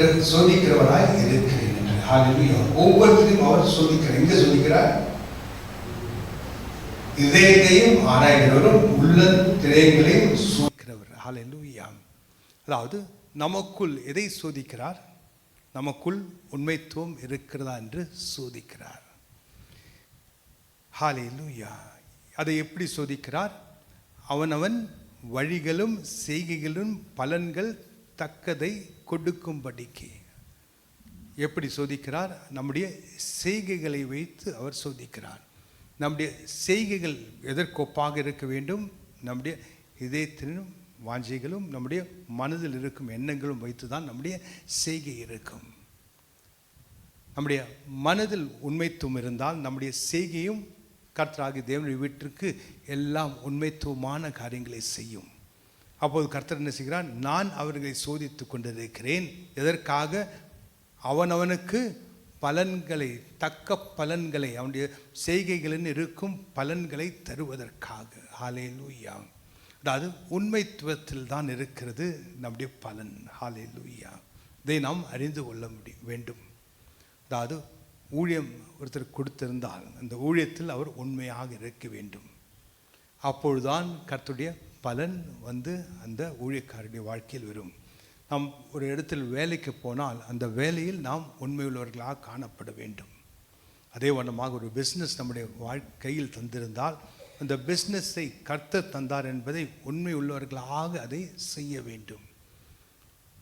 சோதிக்கிற சோதிக்கிறவராய் இருக்கிறேன் என்று. ஒவ்வொருத்தரையும் அவர் சோதிக்கிறார். எங்க சோதிக்கிறார்? இதயத்தையும் ஆராய்கிறவரும் உள்ள திரைகளையும் சோதிக்கிறவர். ஹalleluya அதாவது நமக்குள் எதை சோதிக்கிறார்? நமக்குள் உண்மைத்துவம் இருக்கிறதா என்று சோதிக்கிறார். ஹalleluya அதை எப்படி சோதிக்கிறார்? அவனவன் வழிகளும் செய்கைகளும் பலன்கள் தக்கதை கொடுக்கும்படிக்கு. எப்படி சோதிக்கிறார்? நம்முடைய செய்கைகளை வைத்து அவர் சோதிக்கிறார். நம்முடைய செய்கைகள் எதற்கொப்பாக இருக்க வேண்டும்? நம்முடைய இதயத்தினும் வாஞ்சைகளும் நம்முடைய மனதில் இருக்கும் எண்ணங்களும் வைத்து தான் நம்முடைய செய்கை இருக்கும். நம்முடைய மனதில் உண்மைத்துவம் இருந்தால் நம்முடைய செய்கையும் கர்த்தராகி தேவனுடைய வீட்டிற்கு எல்லாம் உண்மைத்துவமான காரியங்களை செய்யும். அப்போது கர்த்தர் என்ன செய்கிறான் நான் அவர்களை சோதித்து கொண்டிருக்கிறேன். எதற்காக? அவனவனுக்கு பலன்களை தக்க பலன்களை அவனுடைய செய்கைகளில் இருக்கும் பலன்களை தருவதற்காக. ஹாலே லூயா அதாவது உண்மைத்துவத்தில் தான் இருக்கிறது நம்முடைய பலன். ஹாலே லூயா இதை நாம் அறிந்து கொள்ள முடியும் வேண்டும். அதாவது ஊழியம் ஒருத்தர் கொடுத்திருந்தால் அந்த ஊழியத்தில் அவர் உண்மையாக இருக்க வேண்டும். அப்பொழுதுதான் கர்த்துடைய பலன் வந்து அந்த ஊழியக்காரருடைய வாழ்க்கையில் வரும். நாம் ஒரு இடத்தில் வேலைக்கு போனால் அந்த வேலையில் நாம் உண்மையுள்ளவர்களாக காணப்பட வேண்டும். அதே வண்ணமாக ஒரு பிஸ்னஸ் நம்முடைய வாழ்க்கையில் தந்திருந்தால் அந்த பிஸ்னஸை கர்த்தர் தந்தார் என்பதை உண்மை உள்ளவர்களாக அதை செய்ய வேண்டும்.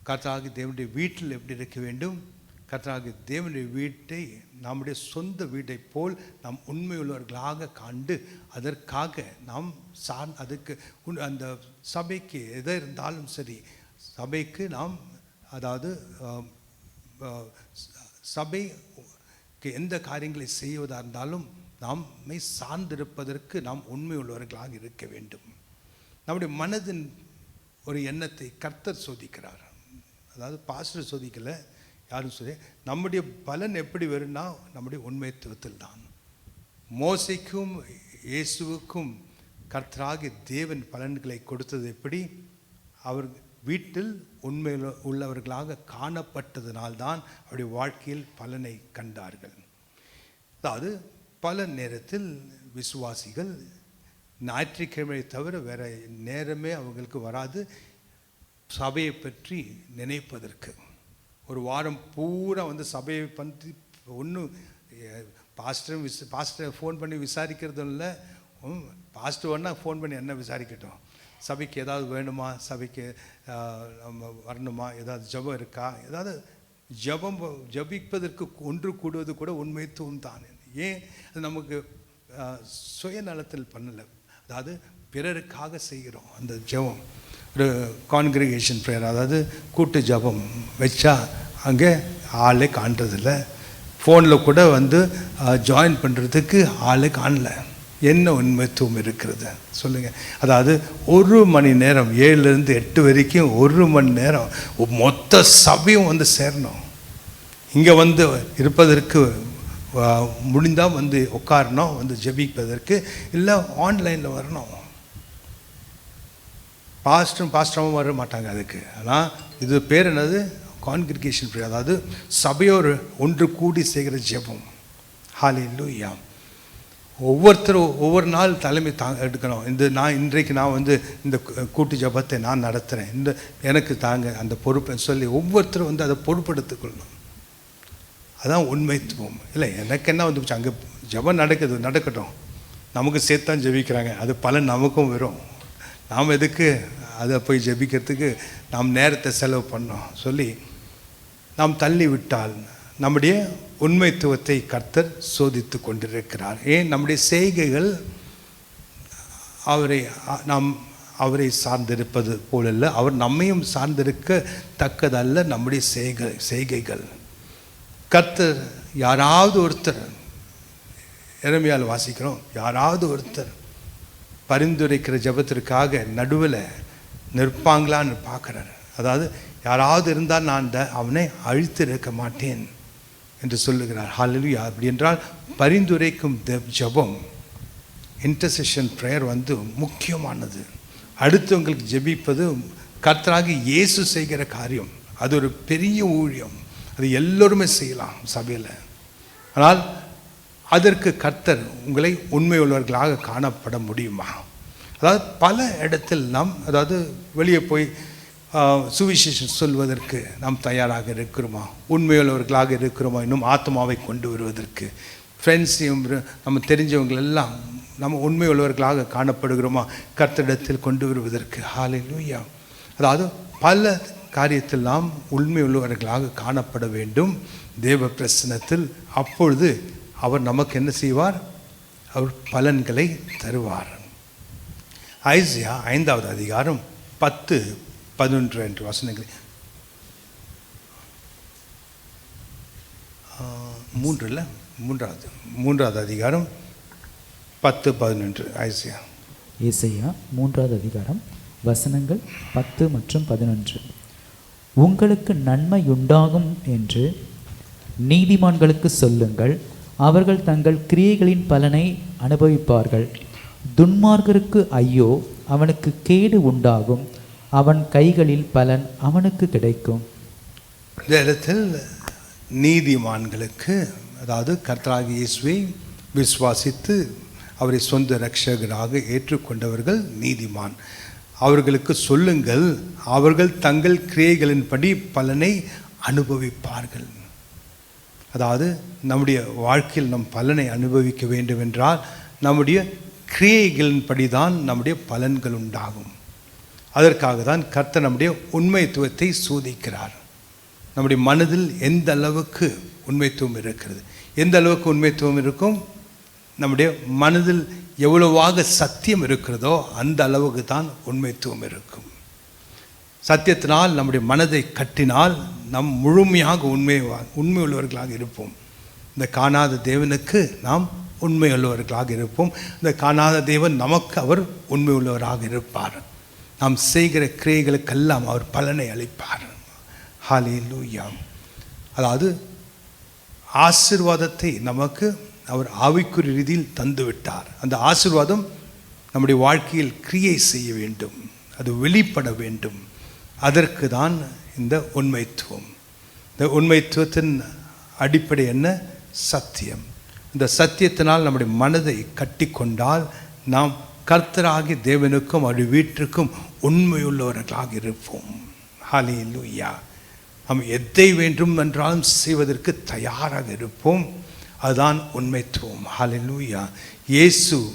கர்த்தாக தேவனுடைய வீட்டில் எப்படி இருக்க வேண்டும்? கர்த்தனாகிய தேவனுடைய வீட்டை நம்முடைய சொந்த வீட்டை போல் நாம் உண்மையுள்ளவர்களாக கண்டு அதற்காக நாம் சார் அதுக்கு அந்த சபைக்கு எதை இருந்தாலும் சரி சபைக்கு நாம் அதாவது சபைக்கு எந்த காரியங்களை செய்வதாக இருந்தாலும் நம்மை சார்ந்திருப்பதற்கு நாம் உண்மையுள்ளவர்களாக இருக்க வேண்டும். நம்முடைய மனதின் ஒரு எண்ணத்தை கர்த்தர் சோதிக்கிறார். அதாவது பாஸ்டர் சோதிக்கலை யாரும் சொல்லி நம்முடைய பலன் எப்படி வரும்னா நம்முடைய உண்மைத்துவத்தில் தான். மோசைக்கும் இயேசுவுக்கும் கர்த்தராகி தேவன் பலன்களை கொடுத்தது எப்படி? அவர் வீட்டில் உண்மையில் உள்ளவர்களாக காணப்பட்டதனால்தான் அவருடைய வாழ்க்கையில் பலனை கண்டார்கள். அதாவது பல நேரத்தில் விசுவாசிகள் ஞாயிற்றுக்கிழமையை தவிர வேறு நேரமே அவங்களுக்கு வராது. சபையை பற்றி நினைப்பதற்கு. ஒரு வாரம் பூரா வந்து சபையை பண்ணி ஒன்றும் பாஸ்டரும் விச பாஸ்டர் ஃபோன் பண்ணி விசாரிக்கிறதும் இல்லை. பாஸ்டர் வேணா ஃபோன் பண்ணி என்ன விசாரிக்கட்டும்? சபைக்கு ஏதாவது வேணுமா? சபைக்கு நம்ம வரணுமா? ஏதாவது ஜெபம் இருக்கா? ஏதாவது ஜெபம் ஜபிப்பதற்கு ஒன்று கூடுவது கூட உண்மைத்துவம் தான். ஏன்? அது நமக்கு சுயநலத்தில் பண்ணலை. அதாவது பிறருக்காக செய்கிறோம் அந்த ஜெபம். கான்கிரிகேஷன் ப்ரேயர் அதாவது கூட்டு ஜபம் வச்சா அங்கே ஆளே காண்றதில்ல. ஃபோனில் கூட வந்து ஜாயின் பண்ணுறதுக்கு ஆளே காணல. என்ன உண்மைத்துவம் இருக்கிறது? சொல்லுங்கள் அதாவது ஒரு மணி நேரம் ஏழுலேருந்து எட்டு வரைக்கும் ஒரு மணி நேரம் மொத்த சபையும் வந்து சேரணும். இங்கே வந்து இருப்பதற்கு முடிந்தால் வந்து உட்காரணும் வந்து ஜெபிப்பதற்கு இல்லை ஆன்லைனில் வரணும். பாஸ்டரும் பாஸ்டரும் வர மாட்டாங்க அதுக்கு. ஆனால் இது பேர் என்னது? கான்கிரிகேஷன் ப்ரேயர் அதாவது சபையோர் ஒன்று கூடி செய்கிற ஜெபம். ஹாலே லூயா ஒவ்வொருத்தரும் ஒவ்வொரு நாள் தலைமை தா எடுக்கணும். இந்த நான் இன்றைக்கு நான் வந்து இந்த கூட்டு ஜெபத்தை நான் நடத்துகிறேன் இந்த எனக்கு தாங்க அந்த பொறுப்பை சொல்லி ஒவ்வொருத்தரும் வந்து அதை பொறுப்படுத்திக் கொள்ளணும். அதான் உண்மைத்துவம். இல்லை எனக்கு என்ன வந்து அங்கே ஜெபம் நடக்குது நடக்கட்டும். நமக்கு சேர்த்து தான் ஜெபிக்கிறாங்க. அது பலன் நமக்கும் வரும். நாம் எதுக்கு அதை போய் ஜெபிக்கிறதுக்கு நாம் நேரத்தை செலவு பண்ணோம்? சொல்லி நாம் தள்ளி விட்டால் நம்முடைய உண்மைத்துவத்தை கர்த்தர் சோதித்து கொண்டிருக்கிறார். ஏன்? நம்முடைய செய்கைகள் அவரை நாம் அவரை சார்ந்திருப்பது போலல்ல அவர் நம்மையும் சார்ந்திருக்க தக்கதல்ல நம்முடைய செய்கை செய்கைகள். கர்த்தர் யாராவது ஒருத்தர் இறமையால் வாசிக்கிறோம் யாராவது ஒருத்தர் பரிந்துரைக்கிற ஜெபத்திற்காக நடுவில் நிற்பாங்களான்னு பார்க்குறாரு. அதாவது யாராவது இருந்தால் நான் அவனை அழித்து இருக்க மாட்டேன் என்று சொல்லுகிறார். ஹalleluya. அப்படி என்றால் பரிந்துரைக்கும் தெ- ஜெபம் இன்டர்செஷன் ப்ரேயர் வந்து முக்கியமானது. அடுத்தவங்களுக்கு ஜெபிப்பது கர்த்தராகி இயேசு செய்கிற காரியம். அது ஒரு பெரிய ஊழியம். அது எல்லோருமே செய்யலாம் சபையில். ஆனால் அதற்கு கர்த்தர் உங்களை உண்மையுள்ளவர்களாக காணப்பட முடியுமா? அதாவது பல இடத்தில் நாம் அதாவது வெளியே போய் சுவிசேஷம் சொல்வதற்கு நாம் தயாராக இருக்கிறோமா? உண்மையுள்ளவர்களாக இருக்கிறோமா? இன்னும் ஆத்மாவை கொண்டு வருவதற்கு. ஃப்ரெண்ட்ஸையும் நம்ம தெரிஞ்சவங்களெல்லாம் நம்ம உண்மையுள்ளவர்களாக காணப்படுகிறோமா? கர்த்தரிடத்தில் கொண்டு வருவதற்கு. ஹalleluya அதாவது பல காரியத்தில் நாம் உண்மை உள்ளவர்களாக காணப்பட வேண்டும். தேவ பிரசனத்தில் அப்பொழுது அவர் நமக்கு என்ன செய்வார்? அவர் பலன்களை தருவார். ஐசியா ஐந்தாவது அதிகாரம் பத்து பதினொன்று என்று வசனங்கள் மூன்றில் மூன்றாவது மூன்றாவது அதிகாரம் பத்து பதினொன்று. ஐசியா. இசையா மூன்றாவது அதிகாரம் வசனங்கள் பத்து மற்றும் பதினொன்று. உங்களுக்கு நன்மை உண்டாகும் என்று நீதிமான்களுக்கு சொல்லுங்கள். அவர்கள் தங்கள் கிரியைகளின் பலனை அனுபவிப்பார்கள். துன்மார்க்கருக்கு ஐயோ அவனுக்கு கேடு உண்டாகும். அவன் கைகளில் பலன் அவனுக்கு கிடைக்கும். இந்த இடத்தில் நீதிமான்களுக்கு அதாவது கர்த்தராகி இயேசுவை விசுவாசித்து அவரை சொந்த ரட்சகராக ஏற்றுக்கொண்டவர்கள் நீதிமான். அவர்களுக்கு சொல்லுங்கள் அவர்கள் தங்கள் கிரியைகளின்படி பலனை அனுபவிப்பார்கள். அதாவது நம்முடைய வாழ்க்கையில் நம் பலனை அனுபவிக்க வேண்டும் என்றால் நம்முடைய கிரியைகளின்படி தான் நம்முடைய பலன்கள் உண்டாகும். அதற்காக தான் கர்த்தர் நம்முடைய உண்மைத்துவத்தை சோதிக்கிறார். நம்முடைய மனதில் எந்த அளவுக்கு உண்மைத்துவம் இருக்கிறது? எந்த அளவுக்கு உண்மைத்துவம் இருக்கும்? நம்முடைய மனதில் எவ்வளவாக சத்தியம் இருக்கிறதோ அந்த அளவுக்கு தான் உண்மைத்துவம் இருக்கும். சத்தியத்தினால் நம்முடைய மனதை கட்டினால் நம் முழுமையாக உண்மை உண்மை உள்ளவர்களாக இருப்போம். இந்த காணாத தேவனுக்கு நாம் உண்மை உள்ளவர்களாக இருப்போம். இந்த காணாத தேவன் நமக்கு அவர் உண்மை உள்ளவராக இருப்பார். நாம் செய்கிற கிரியைகளுக்கெல்லாம் அவர் பலனை அளிப்பார். ஹalleluya அதாவது ஆசிர்வாதத்தை நமக்கு அவர் ஆவிக்குரிய ரீதியில் தந்துவிட்டார். அந்த ஆசிர்வாதம் நம்முடைய வாழ்க்கையில் கிரியை செய்ய வேண்டும். அது வெளிப்பட வேண்டும். அதற்கு தான் இந்த உண்மைத்துவம். இந்த உண்மைத்துவத்தின் அடிப்படை என்ன? சத்தியம். இந்த சத்தியத்தினால் நம்முடைய மனதை கட்டிக்கொண்டால் நாம் கர்த்தராகி தேவனுக்கும் அவருடைய வீட்டிற்கும் உண்மையுள்ளவர்களாக இருப்போம். ஹalleluya. நாம் எதை வேண்டும் என்றாலும் செய்வதற்கு தயாராக இருப்போம். அதுதான் உண்மைத்துவம். ஹalleluya. இயேசு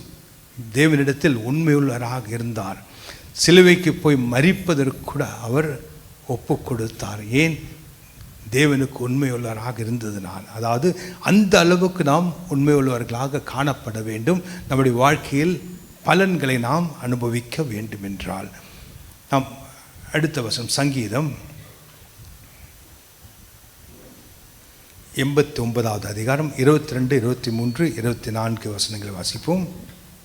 தேவனிடத்தில் உண்மையுள்ளவராக இருந்தார். சிலுவைக்கு போய் மறிப்பதற்கு கூட அவர் ஒப்பு கொடுத்தார் ஏன்? தேவனுக்கு உண்மையுள்ளவராக இருந்ததுனால். அதாவது அந்த அளவுக்கு நாம் உண்மையுள்ளவர்களாக காணப்பட வேண்டும். நம்முடைய வாழ்க்கையில் பலன்களை நாம் அனுபவிக்க வேண்டும் என்றால் நாம் அடுத்த வசம் சங்கீதம் எண்பத்தி ஒன்பதாவது அதிகாரம் இருபத்தி ரெண்டு இருபத்தி மூன்று இருபத்தி நான்கு வசனங்களை வாசிப்போம்.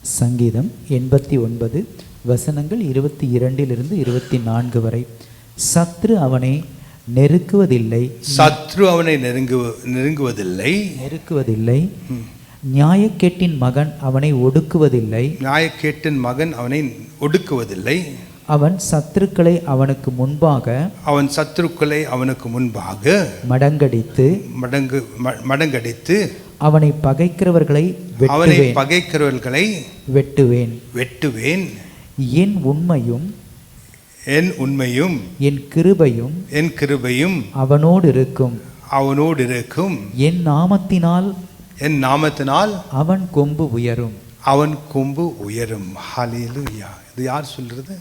சங்கீதம் எண்பத்தி ஒன்பது வசனங்கள் இருபத்தி இரண்டிலிருந்து இருபத்தி நான்கு வரை. சத்ரு அவனை நெருக்குவதில்லை. சத்ரு அவனை நெருங்கு நெருங்குவதில்லை. நெருக்குவதில்லை. நியாயக்கேட்டின் மகன் அவனை ஒடுக்குவதில்லை. நியாயக்கேட்டின் மகன் அவனை ஒடுக்குவதில்லை. அவன் சத்துருக்களை அவனுக்கு முன்பாக அவன் சத்துருக்களை அவனுக்கு முன்பாக மடங்கடித்து மடங்கு மடங்கடித்து அவனை பகைக்கிறவர்களை அவனை பகைக்கிறவர்களை வெட்டுவேன். வெட்டுவேன். என் உண்மையும் என் உண்மையும் என் கிருபையும் என் கிருபையும் அவனோடு இருக்கும் அவனோடு இருக்கும் என் நாமத்தினால் என் நாமத்தினால் அவன் கொம்பு உயரும். அவன் கொம்பு உயரும். ஹalleluya இது யார் சொல்றது?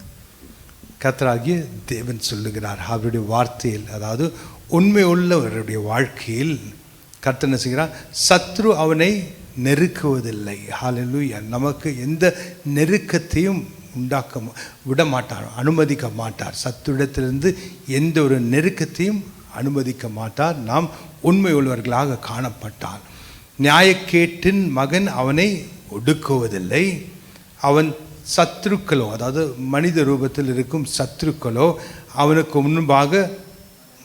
கர்த்தராகிய தேவன் சொல்லுகிறார். அவருடைய வார்த்தையில் அதாவது உண்மை உள்ளவருடைய வாழ்க்கையில் கர்த்தர் என்ன செய்கிறார்? சத்ரு அவனை நெருக்குவதில்லை. ஹalleluya நமக்கு எந்த நெருக்கத்தையும் உண்டாக்க விட மாட்டார் அனுமதிக்க மாட்டார். சத்துடத்திலிருந்து எந்த ஒரு நெருக்கத்தையும் அனுமதிக்க மாட்டார். நாம் உண்மை உள்ளவர்களாக காணப்பட்டார் நியாயக்கேட்டின் மகன் அவனை ஒடுக்குவதில்லை. அவன் சத்ருக்களோ அதாவது மனித ரூபத்தில் இருக்கும் சத்ருக்களோ அவனுக்கு முன்பாக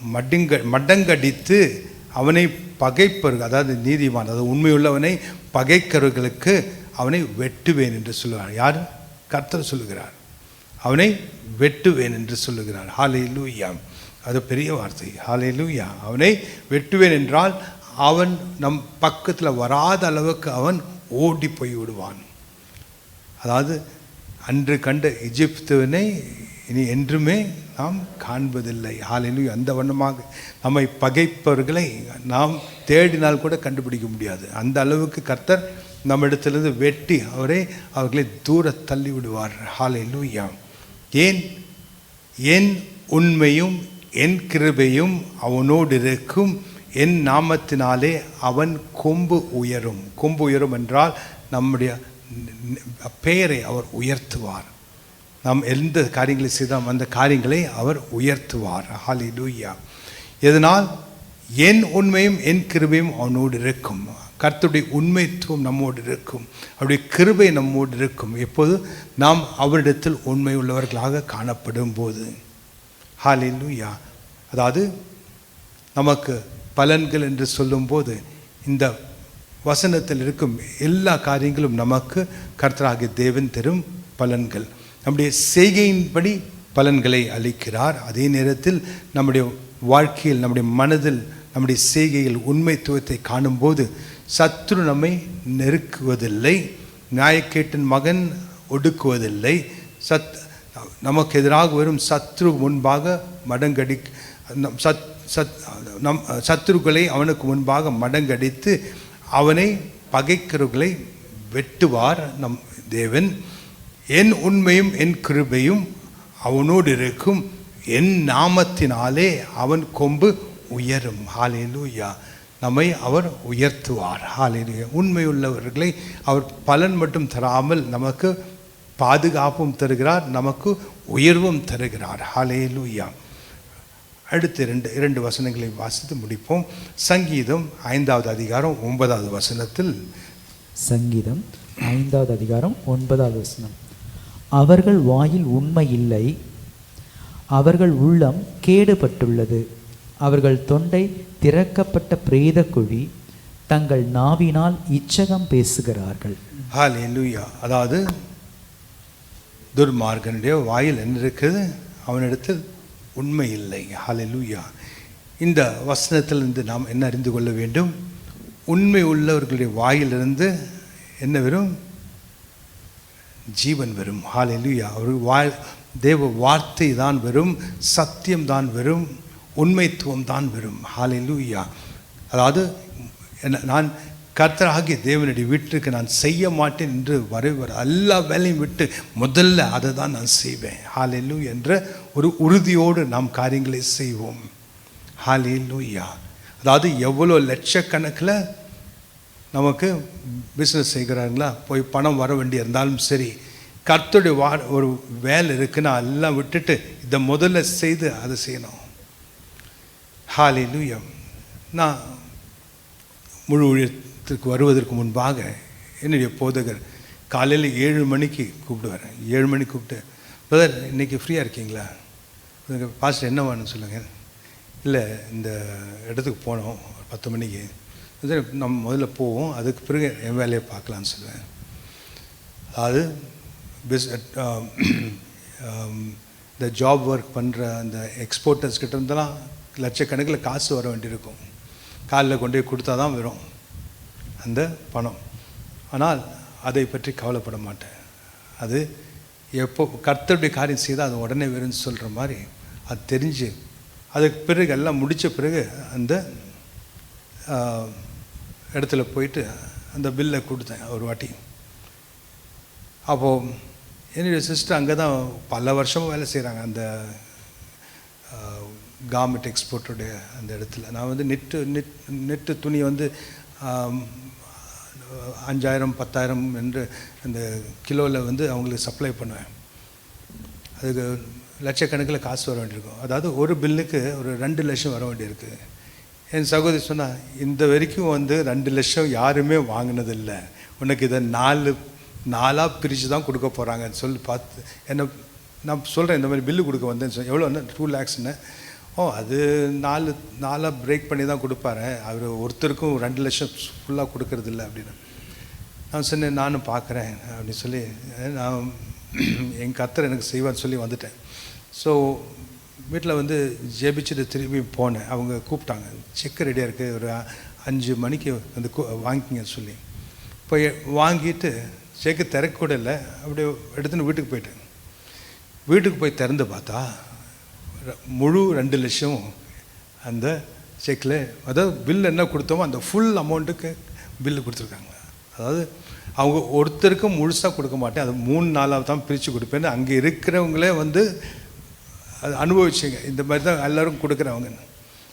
மடுங்க மடங்கடித்து அவனை பகைப்பவர்கள் அதாவது நீதிமான் அதாவது உண்மையுள்ளவனை பகைக்கிறவர்களுக்கு அவனை வெட்டுவேன் என்று சொல்லுவார். யார்? கர்த்தர் சொல்லுகிறார். அவனை வெட்டுவேன் என்று சொல்லுகிறார். ஹalleluya. அது பெரிய வார்த்தை. ஹalleluya. அவனை வெட்டுவேன் என்றால் அவன் நம் பக்கத்தில் வராத அளவுக்கு அவன் ஓடி போய் விடுவான். அதாவது அன்று கண்ட எகிப்துவினை இனி என்றுமே நாம் காண்பதில்லை. ஆலையிலும் அந்த வண்ணமாக நம்மை பகைப்பவர்களை நாம் தேடினால் கூட கண்டுபிடிக்க முடியாது. அந்த அளவுக்கு கர்த்தர் நம்மிடத்திலிருந்து வெட்டி அவரை அவர்களை தூர தள்ளி விடுவார். ஹalleluya. ஏன்? என் உண்மையும் என் கிருபையும் அவனோடு இருக்கும். என் நாமத்தினாலே அவன் கொம்பு உயரும். கொம்பு உயரும் என்றால் நம்முடைய பெயரை அவர் உயர்த்துவார். நாம் எந்த காரியங்களை செய்தோம் அந்த காரியங்களை அவர் உயர்த்துவார். ஹாலி லூயா இதனால் என் உண்மையும் என் கிருபையும் அவனோடு இருக்கும். கர்த்தருடைய உண்மைத்துவம் நம்மோடு இருக்கும். அவருடைய கிருபை நம்மோடு இருக்கும். எப்போது நாம் அவரிடத்தில் உண்மை உள்ளவர்களாக காணப்படும் போது ஹalleluya அதாவது நமக்கு பலன்கள் என்று சொல்லும்போது இந்த வசனத்தில் இருக்கும் எல்லா காரியங்களும் நமக்கு கர்த்தராகிய தேவன் தரும் பலன்கள். நம்முடைய செய்கையின்படி பலன்களை அளிக்கிறார். அதே நேரத்தில் நம்முடைய வாழ்க்கையில் நம்முடைய மனதில் நம்முடைய செய்கையில் உண்மைத்துவத்தை காணும்போது சத்ரு நம்மை நெருக்குவதில்லை நியாயக்கேட்டின் மகன் ஒடுக்குவதில்லை. சத் நமக்கு எதிராக வரும் சத்ரு முன்பாக மடங்கடி சத் சத் நம் சத்ருக்களை அவனுக்கு முன்பாக மடங்கடித்து அவனை பகைக்கிறவர்களை வெட்டுவார் நம் தேவன். என் உண்மையும் என் கிருபையும் அவனோடு இருக்கும். என் நாமத்தினாலே அவன் கொம்பு உயரும். ஹalleluya. நம்மை அவர் உயர்த்துவார். ஹalleluya உண்மையுள்ளவர்களை அவர் பலன் மட்டும் தராமல் நமக்கு பாதுகாப்பும் தருகிறார் நமக்கு உயர்வும் தருகிறார். ஹாலேலுயா. அடுத்து இரண்டு இரண்டு வசனங்களை வாசித்து முடிப்போம். சங்கீதம் ஐந்தாவது அதிகாரம் ஒன்பதாவது வசனத்தில். சங்கீதம் ஐந்தாவது அதிகாரம் ஒன்பதாவது வசனம். அவர்கள் வாயில் உண்மை இல்லை அவர்கள் உள்ளம் கேடுபட்டுள்ளது அவர்கள் தொண்டை திறக்கப்பட்ட பிரேத குழி தங்கள் நாவினால் இச்சகம் பேசுகிறார்கள். ஹாலே லூயா அதாவது துர்மார்கனுடைய வாயில் என்ன இருக்குது அவனிடத்தில் உண்மை இல்லை. ஹalleluya இந்த வசனத்திலிருந்து நாம் என்ன அறிந்து கொள்ள வேண்டும்? உண்மை உள்ளவர்களுடைய வாயிலிருந்து என்ன வரும்? ஜீவன் வரும். ஹாலே லூயா அவர் வாய் தேவ வார்த்தை தான் வரும். சத்தியம் தான் வரும். உண்மைத்துவம் தான் வரும் ஹalleluya. அதாவது என்ன- நான் கர்த்தராகிய தேவனுடைய வீட்டிற்கு நான் செய்ய மாட்டேன் என்று வரைவர் எல்லா வேலையும் விட்டு முதல்ல அதை தான் நான் செய்வேன். ஹalleluya என்ற ஒரு உறுதியோடு நாம் காரியங்களை செய்வோம். ஹalleluya. அதாவது எவ்வளோ லட்சக்கணக்கில் நமக்கு பிஸ்னஸ் செய்கிறாங்களா போய் பணம் வர வேண்டி இருந்தாலும் சரி. கர்த்தருடைய வா ஒரு வேலை இருக்குன்னா எல்லாம் விட்டுட்டு இதை முதல்ல செய்து அதை செய்யணும். ஹalleluya நான் முழு ஊழியத்திற்கு வருவதற்கு முன்பாக என்னுடைய போதகர் காலையில் ஏழு மணிக்கு கூப்பிடுவார். ஏழு மணிக்கு கூப்பிட்டு பிரதர் இன்றைக்கி ஃப்ரீயாக இருக்கீங்களா? பாஸ்டர் என்ன வேணும்னு சொல்லுங்கள் இல்லை இந்த இடத்துக்கு போனோம் ஒரு பத்து மணிக்கு. நம்ம முதல்ல போவோம் அதுக்கு பிறகு என் வேலையை பார்க்கலான்னு சொல்லுவேன். அதாவது பிஸ் இந்த ஜாப் ஒர்க் பண்ணுற அந்த எக்ஸ்போர்ட்டர்ஸ் கிட்ட இருந்தெல்லாம் லட்சக்கணக்கில் காசு வர வேண்டியிருக்கும். காலில் கொண்டு போய் கொடுத்தா தான் வரும். அந்த பணம். ஆனால் அதை பற்றி கவலைப்பட மாட்டேன். அது எப்போ கர்த்தருடைய காரியம் செய்தால் அது உடனே வரும்னு சொல்கிற மாதிரி அது தெரிஞ்சு அதுக்கு பிறகு எல்லாம் முடித்த பிறகு அந்த இடத்துல போயிட்டு அந்த பில்லை கொடுத்தேன் ஒரு வாட்டி. அப்போது என்னுடைய சிஸ்டர் அங்கே தான் பல வருஷமாக வேலை செய்கிறாங்க. அந்த கார்மெண்ட் எக்ஸ்போர்ட்டுடைய அந்த இடத்துல. நான் வந்து நெட்டு நெட் நெட்டு துணி வந்து அஞ்சாயிரம் பத்தாயிரம் என்று அந்த கிலோவில் வந்து அவங்களுக்கு சப்ளை பண்ணுவேன். அதுக்கு லட்சக்கணக்கில் காசு வர வேண்டியிருக்கும். அதாவது ஒரு பில்லுக்கு ஒரு ரெண்டு லட்சம் வர வேண்டியிருக்கு. என் சகோதரி சொன்னால் இந்த வரைக்கும் வந்து ரெண்டு லட்சம் யாருமே வாங்கினதில்லை. உனக்கு இதை நாலு நாலாக பிரித்து தான் கொடுக்க போகிறாங்கன்னு சொல்லி பார்த்து என்ன நான் சொல்கிறேன் இந்த மாதிரி பில்லு கொடுக்க வந்தேன்னு சொல்லி எவ்வளோ டூ லேக்ஸ்னு ஓ அது நாலு நாலாக பிரேக் பண்ணி தான் கொடுப்பாரு. அவர் ஒருத்தருக்கும் ரெண்டு லட்சம் ஃபுல்லாக கொடுக்கறது இல்லை அப்படின்னு. நான் சொன்னேன் நானும் பார்க்குறேன் அப்படின்னு சொல்லி நான் என் கத்தரை எனக்கு செய்வான்னு சொல்லி வந்துட்டேன். ஸோ வீட்டில் வந்து ஜெபிச்சுட்டு திரும்பி போனேன். அவங்க கூப்பிட்டாங்க செக் ரெடியாக இருக்குது ஒரு அஞ்சு மணிக்கு வந்து கு- வாங்கிக்கிங்க சொல்லி. போய் வாங்கிட்டு செக்கு திறக்க கூட இல்லை. அப்படியே எடுத்துன்னு வீட்டுக்கு போயிட்டேன். வீட்டுக்கு போய் திறந்து பார்த்தா முழு ரெண்டு லட்சம் அந்த செக்கில் அதாவது பில் என்ன கொடுத்தோமோ அந்த ஃபுல் அமௌண்ட்டுக்கு பில்லு கொடுத்துருக்காங்க. அதாவது அவங்க ஒருத்தருக்கும் முழுசாக கொடுக்க மாட்டேன். அது மூணு நாளாக தான் பிரித்து கொடுப்பேன்னு அங்கே இருக்கிறவங்களே வந்து அது அனுபவிச்சுங்க. இந்த மாதிரி தான் எல்லோரும் கொடுக்குறவங்க.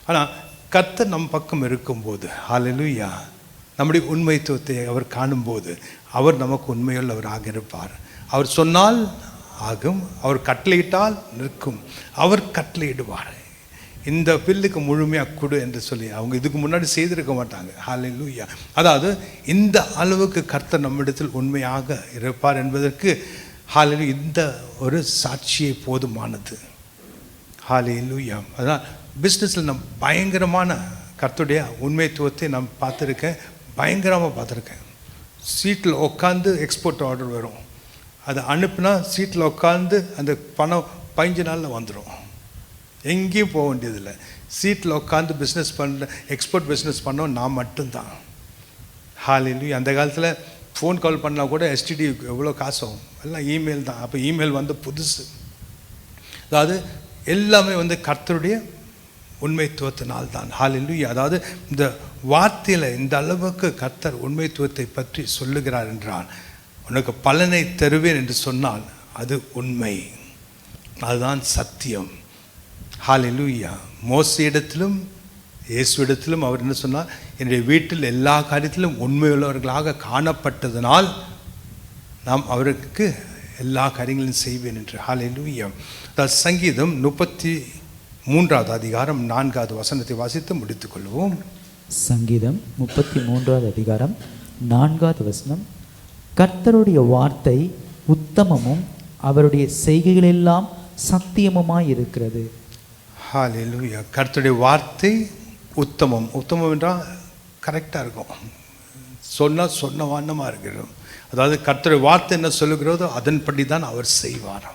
ஆனால் கர்த்தர் நம் பக்கம் இருக்கும்போது ஹalleluya நம்முடைய உண்மைத்துவத்தை அவர் காணும்போது அவர் நமக்கு உண்மையுள்ளவராக இருப்பார். அவர் சொன்னால் ஆகும். அவர் கட்டளையிட்டால் நிற்கும். அவர் கட்டளையிடுவார். இந்த பில்லுக்கு முழுமையாக கொடு என்று சொல்லி அவங்க இதுக்கு முன்னாடி செய்திருக்க மாட்டாங்க. ஹalleluya அதாவது இந்த அளவுக்கு கர்த்தர் நம்மிடத்தில் உண்மையாக இருப்பார் என்பதற்கு ஹாலில் இந்த ஒரு சாட்சியே போதுமானது. ஹalleluya அதான் பிஸ்னஸில் நம் பயங்கரமான கர்த்தருடைய உண்மைத்துவத்தை நான் பார்த்துருக்கேன். பயங்கரமாக பார்த்துருக்கேன். சீட்டில் உட்காந்து எக்ஸ்போர்ட் ஆர்டர் வரும். அதை அனுப்புனா சீட்டில் உட்காந்து அந்த பணம் பதினஞ்சு நாளில் வந்துடும் எங்கேயும் போக வேண்டியதில்லை. சீட்டில் உட்காந்து பிஸ்னஸ் பண்ண எக்ஸ்போர்ட் பிஸ்னஸ் பண்ணோம் நான் மட்டும்தான். ஹாலிலு அந்த காலத்தில் ஃபோன் கால் பண்ணால் கூட எஸ்டிடி எவ்வளோ காசு ஆகும் எல்லாம் இமெயில் தான். அப்போ இமெயில் வந்து புதுசு. அதாவது எல்லாமே வந்து கர்த்தருடைய உண்மைத்துவத்தினால் தான் ஹாலிலுயா அதாவது இந்த வார்த்தையில் இந்த அளவுக்கு கர்த்தர் உண்மைத்துவத்தை பற்றி சொல்லுகிறார் என்றால் உனக்கு பலனை தருவேன் என்று சொன்னால் அது உண்மை. அதுதான் சத்தியம். ஹாலிலூயா மோசியிடத்திலும் இயேசுவிடத்திலும் அவர் என்ன சொன்னார்? என்னுடைய வீட்டில் எல்லா காரியத்திலும் உண்மையுள்ளவர்களாக காணப்பட்டதனால் நாம் அவருக்கு எல்லா காரியங்களையும் செய்வேன் என்று. ஹalleluya அதாவது சங்கீதம் முப்பத்தி மூன்றாவது அதிகாரம் நான்காவது வசனத்தை வாசித்து முடித்துக் கொள்வோம். சங்கீதம் முப்பத்தி மூன்றாவது அதிகாரம் நான்காவது வசனம். கர்த்தருடைய வார்த்தை உத்தமமும் அவருடைய செய்கைகள் எல்லாம் சத்தியமுமாய் இருக்கிறது ஹalleluya கர்த்தருடைய வார்த்தை உத்தமம். உத்தமம் என்றால் கரெக்டாக இருக்கும். சொன்னால் சொன்ன வண்ணமாக இருக்கிறோம் அதாவது கர்த்தருடைய வார்த்தை என்ன சொல்லுகிறதோ அதன்படி தான் அவர் செய்வார்.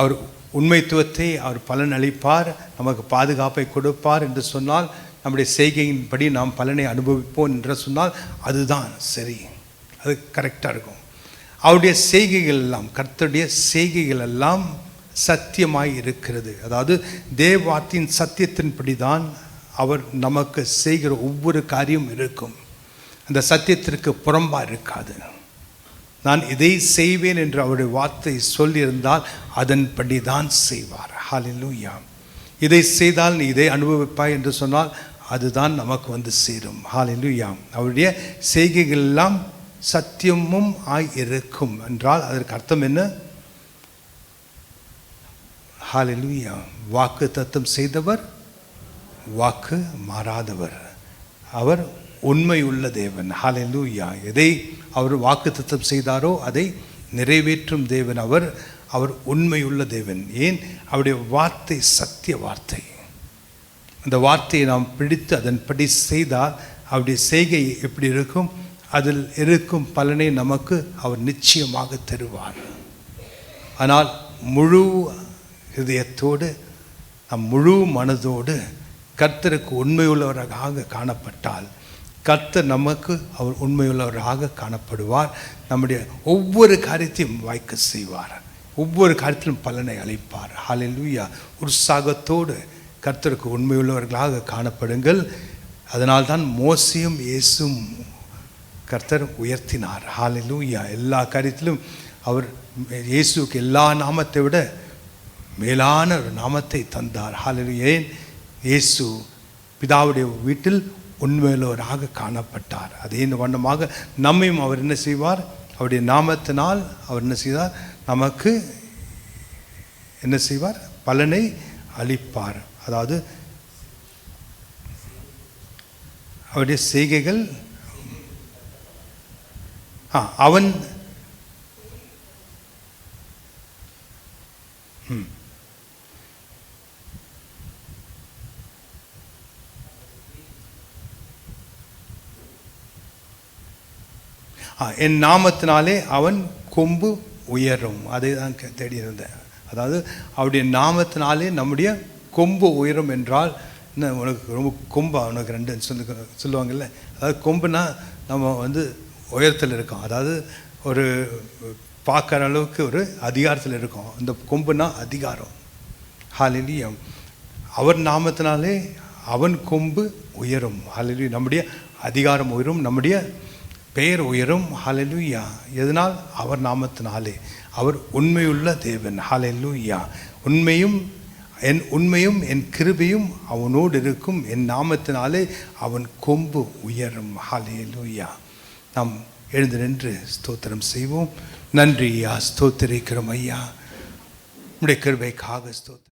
அவர் உண்மைத்துவத்தை அவர் பலன் அளிப்பார் நமக்கு பாதுகாப்பை கொடுப்பார் என்று சொன்னால் நம்முடைய செய்கையின்படி நாம் பலனை அனுபவிப்போம் என்று சொன்னால் அதுதான் சரி. அது கரெக்டாக இருக்கும். அவருடைய செய்கைகள் எல்லாம் கர்த்தருடைய செய்கைகள் எல்லாம் சத்தியமாய் இருக்கிறது. அதாவது தேவாத்தின் சத்தியத்தின்படி தான் அவர் நமக்கு செய்கிற ஒவ்வொரு காரியம் இருக்கும். அந்த சத்தியத்திற்கு புறம்பாக இருக்காது. நான் இதை செய்வேன் என்று அவருடைய வார்த்தை சொல்லியிருந்தால் அதன்படி தான் செய்வார். ஹாலிலூயா இதை செய்தால் நீ இதை அனுபவிப்பாய் என்று சொன்னால் அதுதான் நமக்கு வந்து சேரும். ஹாலிலூயா அவருடைய செய்கைகள் எல்லாம் சத்தியமும் ஆய் இருக்கும் என்றால் அதற்கு அர்த்தம் என்ன? ஹாலெலுயா வாக்கு தத்துவம் செய்தவர் வாக்கு மாறாதவர். அவர் உண்மையுள்ள தேவன். ஹாலெலுயா எதை அவர் வாக்குத்தத்தம் செய்தாரோ அதை நிறைவேற்றும் தேவன் அவர். அவர் உண்மையுள்ள தேவன். ஏன்? அவருடைய வார்த்தை சத்திய வார்த்தை. அந்த வார்த்தையை நாம் பிடித்து அதன்படி செய்தால் அவருடைய செய்கை எப்படி இருக்கும்? அதில் இருக்கும் பலனை நமக்கு அவர் நிச்சயமாக தருவார். ஆனால் முழு இதயத்தோடு நம் முழு மனதோடு கர்த்தருக்கு உண்மையுள்ளவராக காணப்பட்டால் கர்த்தர் நமக்கு அவர் உண்மையுள்ளவராக காணப்படுவார். நம்முடைய ஒவ்வொரு காரியத்தையும் வாய்க்க செய்வார். ஒவ்வொரு காரியத்திலும் பலனை அளிப்பார். ஹalleluya உற்சாகத்தோடு கர்த்தருக்கு உண்மையுள்ளவர்களாக காணப்படுங்கள். அதனால்தான் மோசையும் இயேசும் கர்த்தர் உயர்த்தினார். ஹalleluya எல்லா காரியத்திலும் அவர் இயேசுவுக்கு எல்லா நாமத்தை விட மேலான ஒரு நாமத்தை தந்தார். ஹalleluya ஏன்? இயேசு பிதாவுடைய வீட்டில் உண்மையிலோராக காணப்பட்டார். அதே வண்ணமாக நம்மையும் அவர் என்ன செய்வார்? அவருடைய நாமத்தினால் அவர் என்ன செய்தார்? நமக்கு என்ன செய்வார்? பலனை அளிப்பார். அதாவது அவருடைய செய்கைகள் ஆ, அவன் ம். ஆ, என் நாமத்தினாலே அவன் கொம்பு உயரும். அதை தான் தேடி இருந்தேன் அதாவது அவருடைய நாமத்தினாலே நம்முடைய கொம்பு உயரும் என்றால் இன்னும் உனக்கு ரொம்ப கொம்பா? உனக்கு ரெண்டு சொல்லு சொல்லுவாங்கல்ல. அதாவது கொம்புனா நம்ம வந்து உயரத்தில் இருக்கும். அதாவது ஒரு பார்க்குற அளவுக்கு ஒரு அதிகாரத்தில் இருக்கும். இந்த கொம்புனா அதிகாரம். ஹாலிலியம் அவர் நாமத்தினாலே அவன் கொம்பு உயரும். ஹalleluya நம்முடைய அதிகாரம் உயரும். நம்முடைய பெயர் உயரும். ஹalleluya எதனால்? அவர் நாமத்தினாலே. அவர் உண்மையுள்ள தேவன். ஹalleluya உண்மையும் என் உண்மையும் என் கிருபையும் அவனோடு இருக்கும். என் நாமத்தினாலே அவன் கொம்பு உயரும். ஹalleluya நாம் எழுந்து நின்று ஸ்தோத்திரம் செய்வோம். நன்றி ஐயா ஸ்தோத்திரிக்கிறோம் ஐயா. உடைய கிருபைக்காக ஸ்தோத்திரம்